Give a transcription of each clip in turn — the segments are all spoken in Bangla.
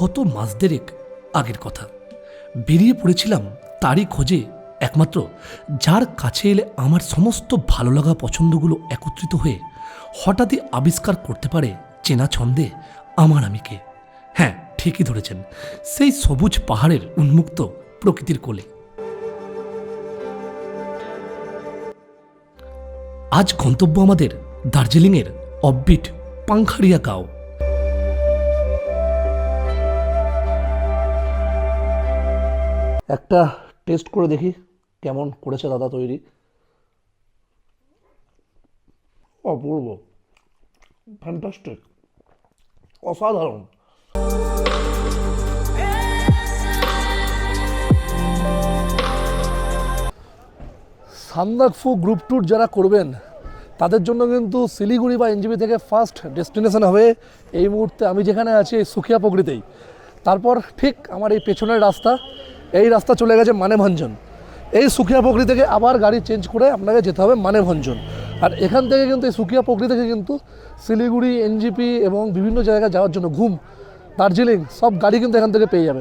গত মাস দেড়েক আগের কথা। বেরিয়ে পড়েছিলাম তারই খোঁজে একমাত্র, যার কাছে এলে আমার সমস্ত ভালো লাগা পছন্দগুলো একত্রিত হয়ে হঠাৎই আবিষ্কার করতে পারে চেনা ছন্দে আমার আমিকে। হ্যাঁ ঠিকই ধরেছেন, সেই সবুজ পাহাড়ের উন্মুক্ত প্রকৃতির কোলে। আজ গন্তব্য আমাদের দার্জিলিংয়ের অববিট পাংখাড়িয়া গাঁও। একটা টেস্ট করে দেখি কেমন করেছে দাদা তৈরি। অপূর্ব। ফ্যান্টাস্টিক অসাধারণ। সান্দাকফু গ্রুপ ট্যুর যারা করবেন, তাদের জন্য কিন্তু শিলিগুড়ি বা এনজিবি থেকে ফার্স্ট ডেস্টিনেশন হবে এই মুহূর্তে। আমি যেখানে আছি এই সুখিয়া পগড়িতেই। তারপর ঠিক আমার এই পেছনের রাস্তা এই রাস্তা চলে গেছে মানেভঞ্জন। এই সুখিয়া পকড়ি থেকে আবার গাড়ি চেঞ্জ করে আপনাকে যেতে হবে মানেভঞ্জন। আর এখান থেকে কিন্তু এই সুখিয়া পকড়ি থেকে কিন্তু শিলিগুড়ি, এনজিপি এবং বিভিন্ন জায়গায় যাওয়ার জন্য ঘুম, দার্জিলিং সব গাড়ি কিন্তু এখান থেকে পেয়ে যাবে।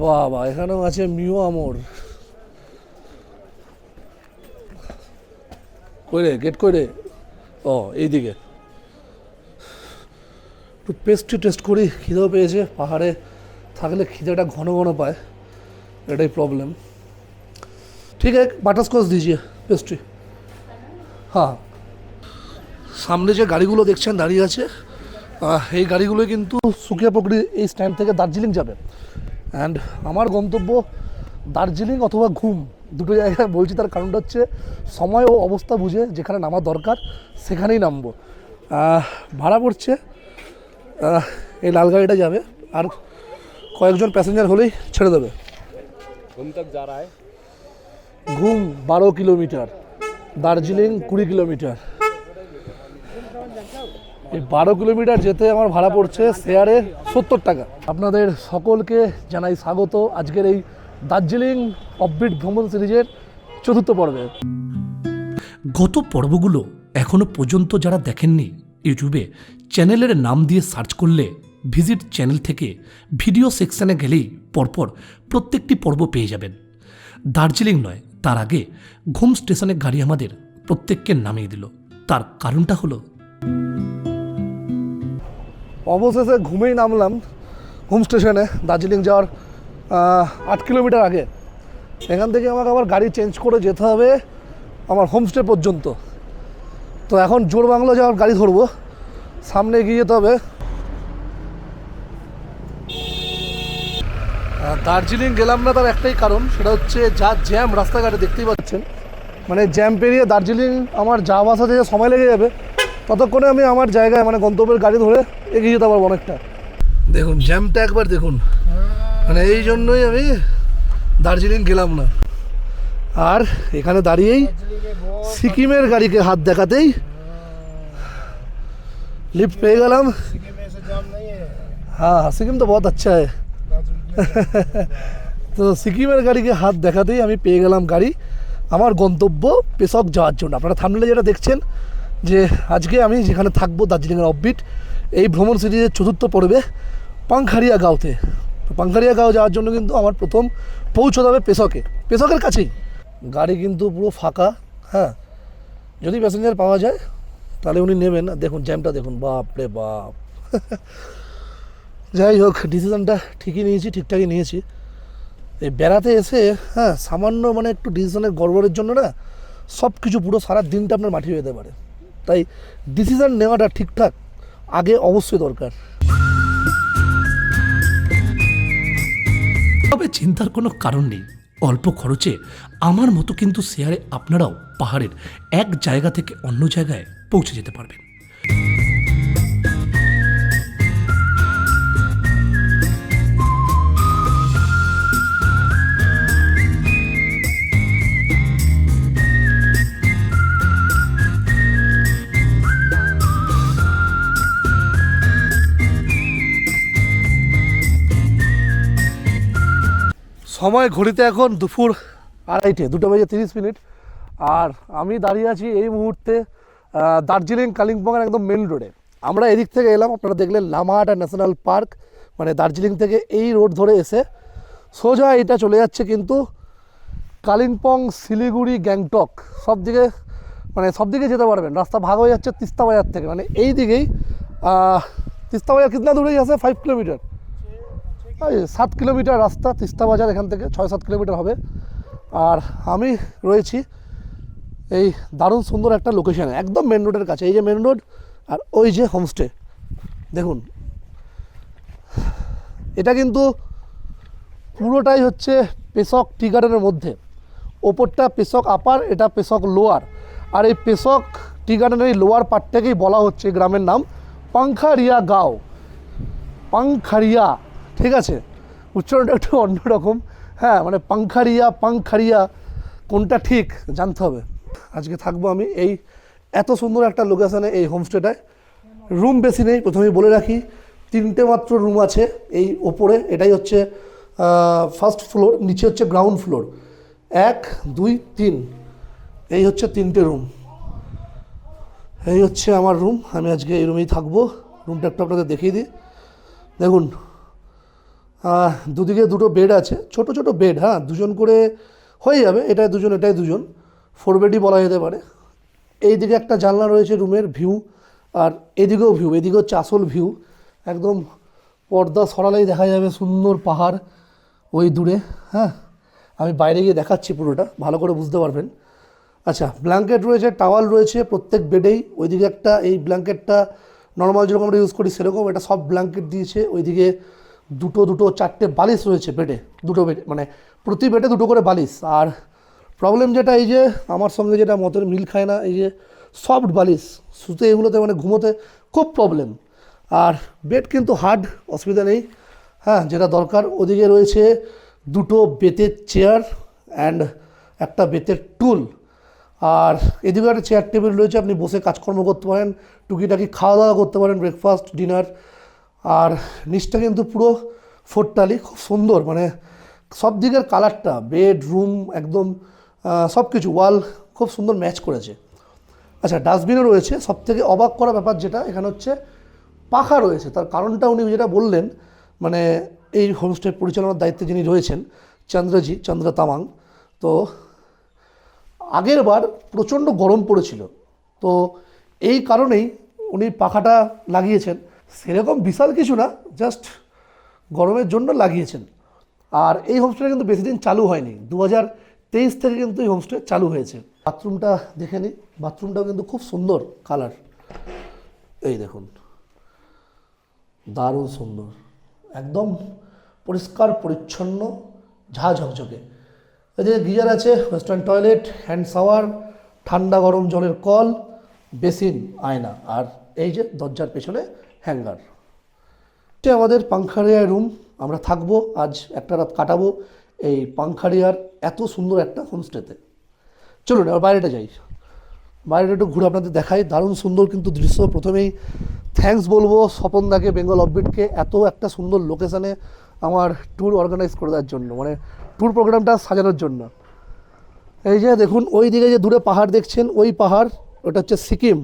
বাহ বাহ এখানেও আছে মিও আমর। কই রে গেট কই রে? ও, এইদিকে। একটু পেস্ট্রি টেস্ট করি, খিদেও পেয়েছে, পাহাড়ে থাকলে খিদেটা ঘন ঘন পায়। এটাই প্রবলেম ঠিক আছে বাটার স্কচ দিজিয়ে পেস্ট্রি হ্যাঁ। সামনে যে গাড়িগুলো দেখছেন দাঁড়িয়ে আছে এই গাড়িগুলো কিন্তু সুকিয়া পকড়ি এই স্ট্যান্ড থেকে দার্জিলিং যাবে। অ্যান্ড আমার গন্তব্য দার্জিলিং অথবা ঘুম, দুটো জায়গায় বলছি তার কারণটা হচ্ছে সময় ও অবস্থা বুঝে যেখানে নামার দরকার, সেখানেই নামবো। ভাড়া পড়ছে এই লাল গাড়িটা যাবে, আর কয়েকজন প্যাসেঞ্জার হলেই ছেড়ে দেবে। घूम तक जा रहा है ঘুম বারো কিলোমিটার দার্জিলিং কুড়ি কিলোমিটার এই বারো কিলোমিটার যেতে আমার ভাড়া পড়ছে শেয়ারে সত্তর টাকা আপনাদের সকলকে জানাই স্বাগত আজকের এই দার্জিলিং অফবিট ভ্রমণ সিরিজের চতুর্থ পর্বে গত পর্বগুলো এখনো পর্যন্ত যারা দেখেননি ইউটিউবে চ্যানেলের নাম দিয়ে সার্চ করলে ভিজিট চ্যানেল থেকে ভিডিও সেকশানে গেলেই পরপর প্রত্যেকটি পর্ব পেয়ে যাবেন। দার্জিলিং নয়, তার আগে ঘুম স্টেশনে গাড়ি আমাদের প্রত্যেককে নামিয়ে দিল। তার কারণটা হলো অবশেষে ঘুমেই নামলাম হোম স্টেশনে, দার্জিলিং যাওয়ার আট কিলোমিটার আগে। এখান থেকে আমাকে আবার গাড়ি চেঞ্জ করে যেতে হবে আমার হোমস্টে পর্যন্ত। তো এখন জোর বাংলা যাওয়ার গাড়ি ধরবো, সামনে গিয়ে যেতে হবে। দার্জিলিং গেলাম না তার একটাই কারণ, সেটা হচ্ছে যা জ্যাম রাস্তাঘাটে দেখতেই পাচ্ছেন। মানে জ্যাম পেরিয়ে দার্জিলিং আমার যাওয়া বাসা থেকে সময় লেগে যাবে। ততক্ষণে আমি আমার জায়গায় মানে গন্তব্যের গাড়ি ধরে এগিয়ে যেতে পারব অনেকটা। দেখুন, জ্যামটা একবার দেখুন। মানে এই জন্যই আমি দার্জিলিং গেলাম না। আর এখানে দাঁড়িয়েই সিকিমের গাড়িকে হাত দেখাতেই লিফ্ট পেয়ে গেলাম। হ্যাঁ, হ্যাঁ সিকিম তো বহুত আচ্ছা হয়। তো সিকিমের গাড়িকে হাত দেখাতেই আমি পেয়ে গেলাম গাড়ি। আমার গন্তব্য পেশক যাওয়ার জন্য। আপনারা থামলে যেটা দেখছেন যে আজকে আমি যেখানে থাকব, দার্জিলিংয়ের অফবিট এই ভ্রমণ সিরিজের চতুর্থ পর্বে পাংখারিয়া গাঁওতে। তো পাংখারিয়া গাঁও যাওয়ার জন্য কিন্তু আমার প্রথম পৌঁছতে হবে পেশকে। পেশকের কাছেই। গাড়ি কিন্তু পুরো ফাঁকা হ্যাঁ। যদি প্যাসেঞ্জার পাওয়া যায়, তাহলে উনি নেবেন। দেখুন জ্যামটা দেখুন বাপ রে বাপ। যাই হোক ডিসিশনটা ঠিকই নিয়েছি, ঠিকঠাকই নিয়েছি। এই বেড়াতে এসে হ্যাঁ সামান্য মানে একটু ডিসিশনের গড়বড়ের জন্য না সব কিছু পুরো সারা দিনটা আপনার মাটি হয়ে যেতে পারে। তাই ডিসিশন নেওয়াটা ঠিকঠাক, আগে অবশ্যই দরকার। তবে চিন্তার কোনো কারণ নেই। অল্প খরচে আমার মতো কিন্তু শেয়ারে আপনারাও পাহাড়ের এক জায়গা থেকে অন্য জায়গায় পৌঁছে যেতে পারবেন। সময় ঘড়িতে এখন দুপুর আড়াইটে, দুটো বেজে তিরিশ মিনিট। আর আমি দাঁড়িয়ে আছি এই মুহূর্তে দার্জিলিং কালিম্পংয়ের একদম মেন রোডে আমরা এদিক থেকে এলাম, আপনারা দেখলেন লামাহাটা ন্যাশনাল পার্ক মানে দার্জিলিং থেকে এই রোড ধরে এসে সোজা এটা চলে যাচ্ছে কিন্তু কালিম্পং, শিলিগুড়ি, গ্যাংটক, সব দিকে মানে সব দিকে যেতে পারবেন। রাস্তা ভাগ হয়ে যাচ্ছে তিস্তা বাজার থেকে। মানে এই দিকেই তিস্তা বাজার কিতনা দূরেই আছে ফাইভ কিলোমিটার ওই সাত কিলোমিটার রাস্তা তিস্তা বাজার এখান থেকে, ছয় সাত কিলোমিটার হবে। আর আমি রয়েছি এই দারুণ সুন্দর একটা লোকেশানে একদম মেন রোডের কাছে। এই যে মেন রোড আর ওই যে হোমস্টে দেখুন, এটা কিন্তু পুরোটাই হচ্ছে পেশক টি গার্ডেনের মধ্যে। ওপরটা পেশক আপার এটা পেশক লোয়ার আর এই পেশক টি গার্ডেনের এই লোয়ার পার্টটাকেই বলা হচ্ছে গ্রামের নাম পাংখারিয়া গাঁও। পাংখারিয়া ঠিক আছে? উচ্চারণটা একটু অন্যরকম হ্যাঁ মানে পাংখারিয়া পাংখারিয়া, কোনটা ঠিক জানতে হবে। আজকে থাকব আমি এই এত সুন্দর একটা লোকেশানে এই হোমস্টেটায় রুম বেশি নেই, প্রথমেই বলে রাখি। তিনটে মাত্র রুম আছে, এই ওপরে। এটাই হচ্ছে ফার্স্ট ফ্লোর নিচে হচ্ছে গ্রাউন্ড ফ্লোর এক, দুই, তিন। এই হচ্ছে তিনটে রুম এই হচ্ছে আমার রুম আমি আজকে এই রুমেই থাকব। রুমটা একটু আপনাদের দেখিয়ে দিই। দেখুন দুদিকে দুটো বেড আছে। ছোট ছোট বেড হ্যাঁ দুজন করে হয়ে যাবে, এটাই দুজন এটাই দুজন। ফোর বেডই বলা যেতে পারে। এই দিকে একটা জানলা রয়েছে রুমের ভিউ আর এদিকেও ভিউ এদিকেও হচ্ছে আসল ভিউ একদম পর্দা সরালেই দেখা যাবে সুন্দর পাহাড় ওই দূরে হ্যাঁ। আমি বাইরে গিয়ে দেখাচ্ছি পুরোটা, ভালো করে বুঝতে পারবেন। আচ্ছা ব্ল্যাঙ্কেট রয়েছে টাওয়াল রয়েছে প্রত্যেক বেডেই ওইদিকে একটা, এই ব্ল্যাঙ্কেটটা নর্মাল যেরকম আমরা ইউজ করি সেরকম, এটা সব ব্ল্যাঙ্কেট দিয়েছে। ওইদিকে দুটো দুটো, চারটে বালিশ রয়েছে বেডে, দুটো বেডে মানে প্রতি বেডে দুটো করে বালিশ। আর প্রবলেম যেটা এই যে, আমার সঙ্গে যেটা মতের মিল খায় না, এই যে সফট বালিশ, শুতে এগুলোতে মানে ঘুমোতে খুব প্রবলেম আর বেড কিন্তু হার্ড অসুবিধা নেই। হ্যাঁ যেটা দরকার, ওদিকে রয়েছে দুটো বেতের চেয়ার অ্যান্ড একটা বেতের টুল আর এদিকে একটা চেয়ার টেবিল রয়েছে, আপনি বসে কাজকর্ম করতে পারেন, টুকিটাকি খাওয়া দাওয়া করতে পারেন ব্রেকফাস্ট ডিনার আর নিচটা কিন্তু পুরো ফোরটালি, খুব সুন্দর মানে সব দিকের কালারটা বেড রুম একদম সব কিছু ওয়াল খুব সুন্দর ম্যাচ করেছে। আচ্ছা ডাস্টবিনও রয়েছে। সব থেকে অবাক করা ব্যাপার যেটা, এখানে হচ্ছে পাখা রয়েছে। তার কারণটা উনি যেটা বললেন মানে এই হোমস্টে পরিচালনার দায়িত্বে যিনি রয়েছেন, চন্দ্রজি, চন্দ্র তামাং, তো আগের বার প্রচণ্ড গরম পড়েছিল। তো এই কারণেই উনি পাখাটা লাগিয়েছেন। সেরকম বিশাল কিছু না জাস্ট গরমের জন্য লাগিয়েছেন। আর এই হোমস্টেটা কিন্তু বেশি দিন চালু হয়নি। দু হাজার তেইশ থেকে কিন্তু এই হোমস্টে চালু হয়েছে। বাথরুমটা দেখে নিই বাথরুমটাও কিন্তু খুব সুন্দর কালার এই দেখুন, দারুণ সুন্দর। একদম পরিষ্কার, পরিচ্ছন্ন ঝা ঝকঝকে এদিকে গিজার আছে ওয়েস্টার্ন টয়লেট হ্যান্ড শাওয়ার ঠান্ডা গরম জলের কল, বেসিন, আয়না। আর এই যে দরজার পেছনে হ্যাঙ্গার। এটা আমাদের পাংখারিয়ার রুম, আমরা থাকব, আজ একটা রাত কাটাবো এই পাংখারিয়ার এত সুন্দর একটা হোমস্টেতে চলুন, এবার বাইরেটা যাই। বাইরেটা একটু ঘুরে আপনাদের দেখাই, দারুণ সুন্দর কিন্তু দৃশ্য। প্রথমেই থ্যাঙ্কস বলব স্বপনদাকে বেঙ্গল অফবিটকে এত একটা সুন্দর লোকেশানে আমার ট্যুর অর্গানাইজ করে দেওয়ার জন্য মানে ট্যুর প্রোগ্রামটা সাজানোর জন্য। এই যে দেখুন, ওই দিকে যে দূরে পাহাড় দেখছেন, ওই পাহাড়, ওটা হচ্ছে সিকিম।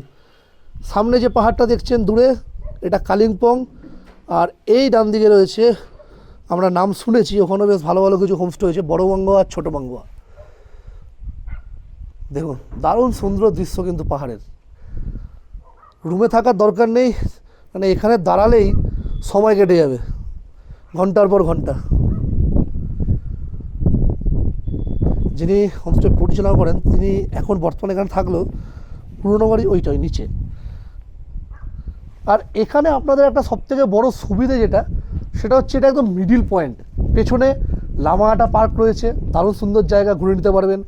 সামনে যে পাহাড়টা দেখছেন, দূরে এটা কালিম্পং। আর এই ডান দিকে রয়েছে, আমরা নাম শুনেছি ওখানে বেশ ভালো ভালো কিছু হোমস্টে হয়েছে, বড় বাঙ্গুয়া আর ছোটো বাঙ্গুয়া দেখুন, দারুণ সুন্দর দৃশ্য কিন্তু পাহাড়ের। রুমে থাকার দরকার নেই মানে এখানে দাঁড়ালেই সময় কেটে যাবে, ঘণ্টার পর ঘণ্টা। যিনি হোমস্টে পরিচালনা করেন, তিনি এখন বর্তমানে এখানে থাকলেও পুরোনো বাড়ি ওইটাই, নিচে। আর এখানে আপনাদের একটা সবথেকে বড় সুবিধে যেটা, সেটা হচ্ছে এটা একদম মিডিল পয়েন্ট পেছনে লামাহাটা পার্ক রয়েছে, দারুণ সুন্দর জায়গা ঘুরে নিতে পারবেন।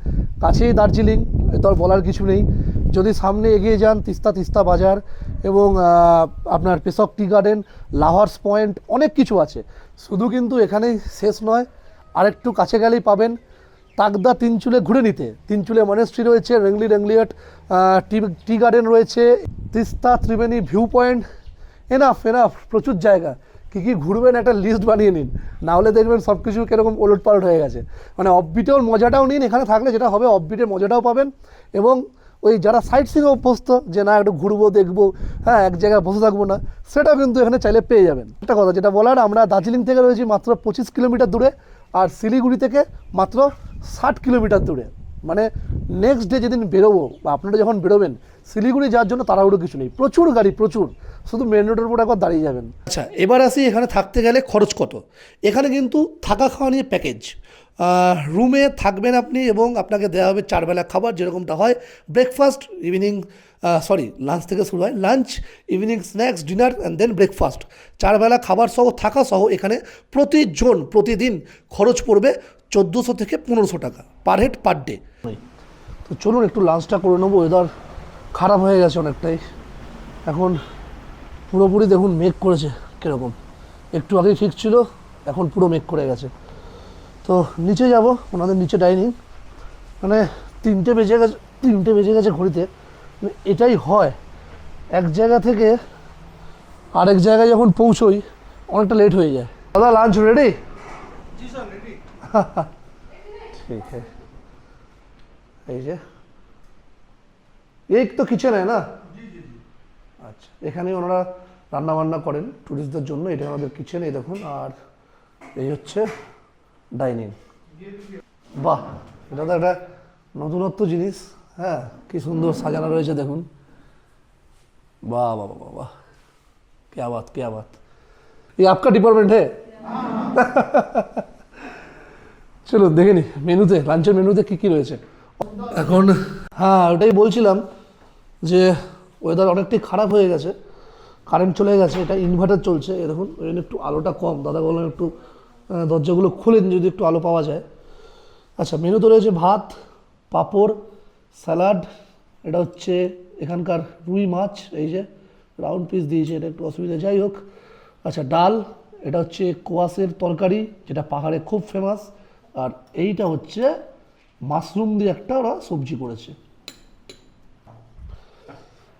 কাছেই দার্জিলিং, এ তো আর বলার কিছু নেই। যদি সামনে এগিয়ে যান, তিস্তা তিস্তা বাজার এবং আপনার পেশক টি গার্ডেন লাহর্স পয়েন্ট অনেক কিছু আছে। শুধু কিন্তু এখানেই শেষ নয়, আরেকটু কাছে গেলেই পাবেন। তাকদা তিনচুলে ঘুরে নিতে। তিনচুলে মনেস্ট্রি রয়েছে, রেংলি রেংলিয়ট টি টি গার্ডেন রয়েছে, Teesta, Triveni, view point enough enough প্রচুর জায়গা। কী কী ঘুরবেন একটা লিস্ট বানিয়ে নিন। না হলে দেখবেন সব কিছু কীরকম ওলট পালট হয়ে গেছে। মানে অফবিটের মজাটাও নিন, এখানে থাকলে যেটা হবে অফবিটের মজাটাও পাবেন। এবং ওই যারা সাইট সিং অভ্যস্ত, যে না, একটু ঘুরবো, দেখব হ্যাঁ এক জায়গায় বসে থাকব না, সেটাও কিন্তু এখানে চাইলে পেয়ে যাবেন। একটা কথা, যেটা বলার, আমরা দার্জিলিং থেকে রয়েছি মাত্র পঁচিশ কিলোমিটার দূরে, আর শিলিগুড়ি থেকে মাত্র ষাট কিলোমিটার দূরে। মানে নেক্সট ডে যেদিন বেরোবো, বা আপনারা যখন বেরোবেন, শিলিগুড়ি যাওয়ার জন্য তাড়াহুড়ো কিছু নেই। প্রচুর গাড়ি, প্রচুর। শুধু মেন রোডের উপর একবার দাঁড়িয়ে যাবেন। আচ্ছা এবার আসি এখানে থাকতে গেলে খরচ কত? এখানে কিন্তু থাকা খাওয়া নিয়ে প্যাকেজ রুমে থাকবেন আপনি এবং আপনাকে দেওয়া হবে চারবেলা খাবার, যেরকমটা হয় ব্রেকফাস্ট ইভিনিং সরি লাঞ্চ থেকে শুরু হয় lunch evening snacks dinner and then breakfast চারবেলা খাবার সহ, থাকা সহ এখানে প্রতিজন, প্রতিদিন খরচ পড়বে চোদ্দোশো থেকে পনেরোশো টাকা পার হেড, পার ডে। তো চলুন একটু লাঞ্চটা করে নেব। ওয়েদার খারাপ হয়ে গেছে অনেকটাই। এখন পুরোপুরি দেখুন মেঘ করেছে কীরকম। একটু আগে ঠিক ছিল, এখন পুরো মেঘ করে গেছে। তো নিচে যাব, ওনাদের নিচে ডাইনিং মানে তিনটে বেজে গেছে, তিনটে বেজে গেছে ঘড়িতে। মানে এটাই হয়। এক জায়গা থেকে আরেক জায়গায় যখন পৌঁছোই, অনেকটা লেট হয়ে যায়। দাদা লাঞ্চ রেডি ঠিক है এই যে এই তো কিচেন है না আচ্ছা এখানে ওনারা রান্না বান্না করেন ট্যুরিস্টদের জন্য এটা আমাদের কিচেন এই দেখুন আর এই হচ্ছে ডাইনিং বাহ এটা তো একটা নতুনত্ব জিনিস হ্যাঁ কি সুন্দর সাজানো রয়েছে দেখুন বাহ বাহ বাহ বাহ क्या बात क्या बात ये आपका डिपार्टमेंट है চলো দেখে নি মেনুতে লাঞ্চের মেনুতে কী কী রয়েছে? এখন হ্যাঁ ওটাই বলছিলাম যে ওয়েদার অনেকটাই খারাপ হয়ে গেছে কারেন্ট চলে গেছে এটা ইনভার্টার চলছে এ দেখুন ওই জন্য একটু আলোটা কম। দাদা বললেন একটু দরজাগুলো খুলেন যদি একটু আলো পাওয়া যায়। আচ্ছা মেনুতে রয়েছে ভাত পাঁপড় স্যালাড এটা হচ্ছে এখানকার রুই মাছ এই যে রাউন্ড পিস দিয়েছে এটা একটু অসুবিধা যাই হোক। আচ্ছা ডাল এটা হচ্ছে কোয়াশের তরকারি যেটা পাহাড়ে খুব ফেমাস আর এইটা হচ্ছে মাশরুম দিয়ে একটা ওরা সবজি করেছে।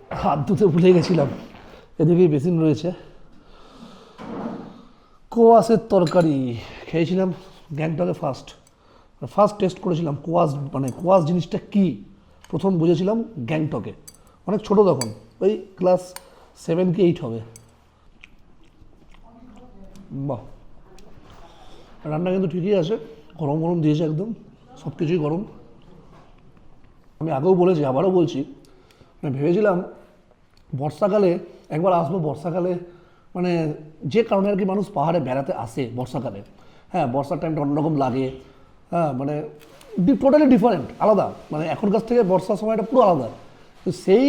হাত ধুতে ভুলে গেছিলাম। এদিকেই বেসিন রয়েছে। কোয়াশের তরকারি খেয়েছিলাম, গ্যাংটকে ফার্স্ট ফার্স্ট টেস্ট করেছিলাম কোয়াশ মানে কোয়াশ জিনিসটা কি? প্রথম বুঝেছিলাম গ্যাংটকে। অনেক ছোট তখন, ওই ক্লাস সেভেন কি এইট হবে। বাহ। রান্না কিন্তু ঠিকই আছে। গরম গরম দিয়েছে একদম, সব কিছুই গরম। আমি আগেও বলেছি, আবারও বলছি মানে ভেবেছিলাম বর্ষাকালে, একবার আসব বর্ষাকালে মানে যে কারণে আর কি মানুষ পাহাড়ে বেড়াতে আসে বর্ষাকালে। হ্যাঁ বর্ষার টাইমটা অন্যরকম লাগে। হ্যাঁ মানে টোটালি ডিফারেন্ট আলাদা। মানে এখনকার থেকে বর্ষার সময়টা পুরো আলাদা। তো সেই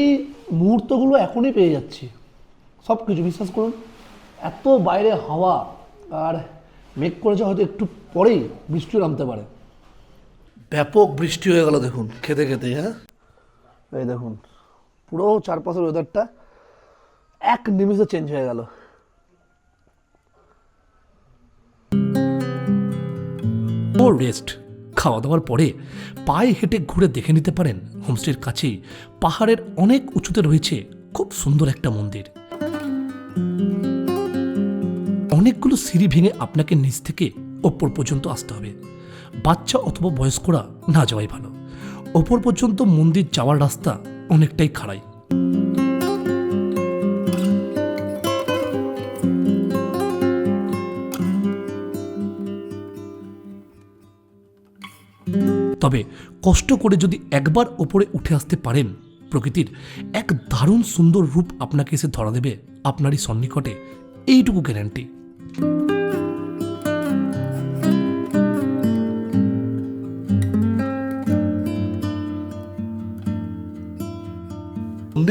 মুহূর্তগুলো এখনই পেয়ে যাচ্ছি। সব কিছু বিশ্বাস করুন, এত বাইরে হাওয়া, আর মেঘ করেছে হয়তো একটু পরেই বৃষ্টিও নামতে পারে। ব্যাপক বৃষ্টি হয়ে গেল দেখুন খেতে খেতে হ্যাঁ? এই দেখুন পুরো চারপাশের ওয়েদারটা এক নিমিষে চেঞ্জ হয়ে গেল। ও রেস্ট খাওয়া দাওয়ার পরে পায়ে হেঁটে ঘুরে দেখে নিতে পারেন হোমস্টের কাছেই পাহাড়ের অনেক উঁচুতে রয়েছে খুব সুন্দর একটা মন্দির। অনেকগুলো সিঁড়ি ভেঙে আপনাকে নিচ থেকে ওপর পর্যন্ত আসতে হবে। বাচ্চা অথবা বয়স্করা না যাওয়াই ভালো। ওপর পর্যন্ত মন্দির যাওয়ার রাস্তা অনেকটাই খাড়াই। তবে কষ্ট করে যদি একবার ওপরে উঠে আসতে পারেন, প্রকৃতির এক দারুণ সুন্দর রূপ আপনাকে এসে ধরা দেবে আপনারই সন্নিকটে। এইটুকু গ্যারান্টি মন্দির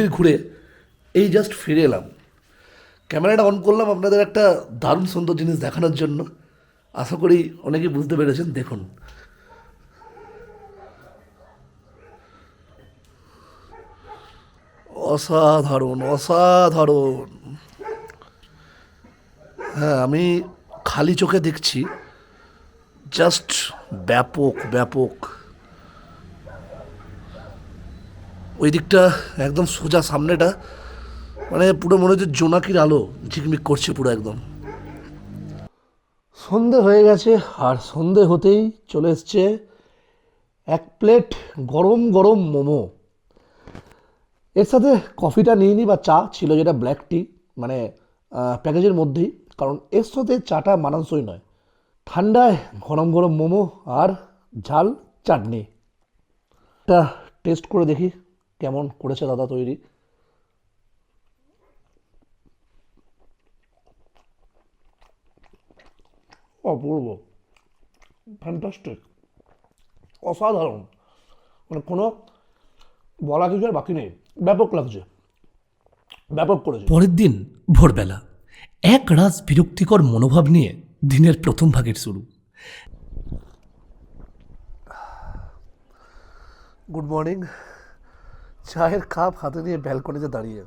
ঘুরে এই জাস্ট ফিরে এলাম। ক্যামেরাটা অন করলাম আপনাদের একটা দারুণ সুন্দর জিনিস দেখানোর জন্য। আশা করি অনেকেই বুঝতে পেরেছেন, দেখুন। অসাধারণ অসাধারণ। হ্যাঁ আমি খালি চোখে দেখছি। জাস্ট ব্যাপক ব্যাপক। ওই দিকটা একদম সোজা সামনেটা। মানে পুরো মনে হচ্ছে জোনাকির আলো ঝিকমিক করছে পুরো একদম। সন্ধে হয়ে গেছে, আর সন্ধে হতেই চলে এসছে এক প্লেট গরম গরম মোমো। এর সাথে কফিটা নিয়ে নিই বা চা ছিল যেটা ব্ল্যাক টি মানে প্যাকেজের মধ্যেই। কারণ এর সাথে চাটা মানানসই নয়। ঠান্ডায় গরম গরম মোমো আর ঝাল চাটনি। এটা টেস্ট করে দেখি কেমন করেছে দাদা তৈরি। অপূর্ব। ফ্যান্টাস্টিক অসাধারণ। মানে কোনো বলা কিছু আর বাকি নেই। ব্যাপক লাগছে। ব্যাপক করেছে। পরের দিন ভোরবেলা। এক রাজ বিরক্তিকর মনোভাব নিয়ে দিনের প্রথম ভাগের শুরু। গুড মর্নিং চায়ের কাপ হাতে নিয়ে ব্যালকনিতে দাঁড়িয়ে।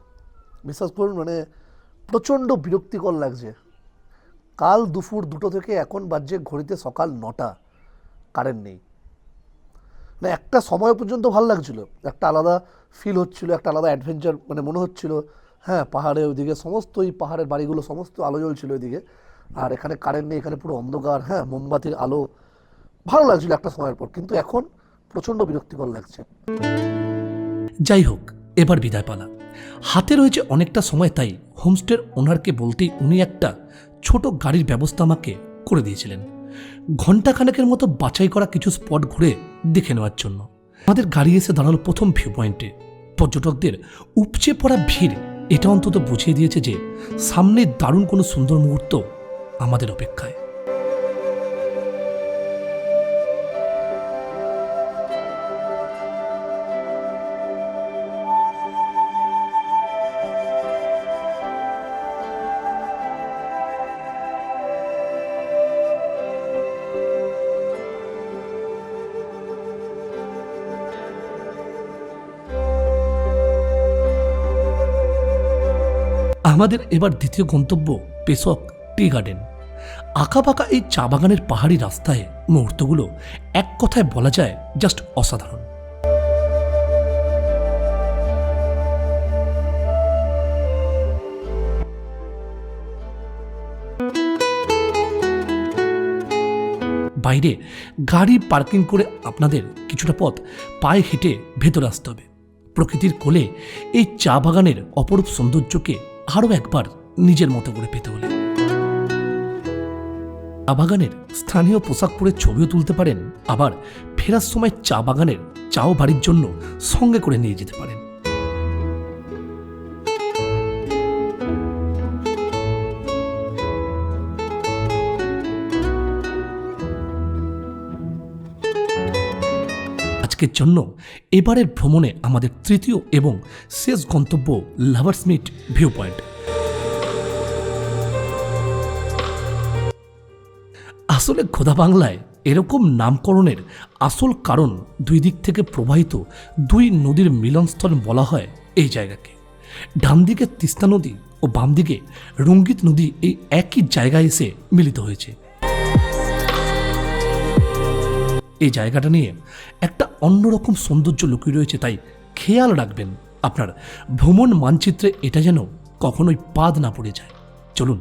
বিশ্বাস করুন মানে প্রচণ্ড বিরক্তিকর লাগছে। কাল দুপুর দুটো থেকে এখন বাজছে ঘড়িতে সকাল নটা। কারেন্ট নেই। মানে একটা সময় পর্যন্ত ভালো লাগছিল। একটা আলাদা ফিল হচ্ছিল, একটা আলাদা অ্যাডভেঞ্চার মানে মনে হচ্ছিল। হ্যাঁ পাহাড়ে ওইদিকে সমস্ত ওই পাহাড়ের বাড়িগুলো, সমস্ত আলো জ্বলছিল ওইদিকে আর এখানে কারেন্ট নেই, এখানে পুরো অন্ধকার হ্যাঁ মোমবাতির আলো। ভালো লাগছিল একটা সময়ের পর, কিন্তু এখন প্রচণ্ড বিরক্তিকর লাগছে। যাই হোক, এবার বিদায় পালা হাতে রয়েছে অনেকটা সময়, তাই হোমস্টের ওনারকে বলতেই উনি একটা ছোট গাড়ির ব্যবস্থা আমাকে করে দিয়েছিলেন। ঘণ্টাখানেকের মতো বাছাই করা কিছু স্পট ঘুরে দেখে নেওয়ার জন্য। আমাদের গাড়ি এসে দাঁড়াল প্রথম ভিউ পয়েন্টে পর্যটকদের উপচে পড়া ভিড় এটা অন্তত বুঝিয়ে দিয়েছে যে সামনে দারুণ কোনো সুন্দর মুহূর্ত আমাদের অপেক্ষায়। আমাদের এবার দ্বিতীয় গন্তব্য পেশক টি গার্ডেন। আঁকাবাঁকা এই চা বাগানের পাহাড়ি রাস্তায় মুহূর্তগুলো এক কথায় বলা যায় জাস্ট অসাধারণ। বাইরে গাড়ি পার্কিং করে আপনাদের কিছুটা পথ পায়ে হেঁটে ভেতরে আসতে হবে। প্রকৃতির কোলে এই চা বাগানের অপরূপ সৌন্দর্যকে আরও একবার নিজের মতো করে পেতে হলে। চা বাগানের স্থানীয় পোশাক পরে ছবিও তুলতে পারেন, আবার ফেরার সময় চা বাগানের চাও বাড়ির জন্য সঙ্গে করে নিয়ে যেতে পারেন। আজকের জন্য এবারের ভ্রমণে আমাদের তৃতীয় এবং শেষ গন্তব্য লাভার্স মিট ভিউ পয়েন্ট আসলে খোদা বাংলায় এরকম নামকরণের আসল কারণ দুই দিক থেকে প্রবাহিত দুই নদীর মিলনস্থল বলা হয় এই জায়গাকে। ডান দিকে তিস্তা নদী ও বাম দিকে রঙ্গিত নদী এই একই জায়গায় এসে মিলিত হয়েছে। এই জায়গাটা নিয়ে একটা অন্যরকম সৌন্দর্য লুকিয়ে রয়েছে, তাই খেয়াল রাখবেন আপনার। ভ্রমণ মানচিত্রে এটা যেন কখনোই পাদ না পড়ে যায়। চলুন,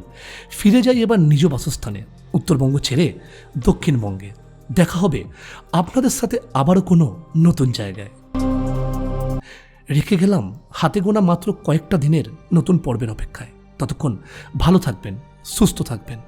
ফিরে যাই এবার নিজ বাসস্থানে, উত্তরবঙ্গ ছেড়ে দক্ষিণবঙ্গে। দেখা হবে আপনাদের সাথে আবারও কোনো নতুন জায়গায়। রেখে গেলাম হাতে গোনা মাত্র কয়েকটা দিনের নতুন পর্বের অপেক্ষায়। ততক্ষণ ভালো থাকবেন, সুস্থ থাকবেন।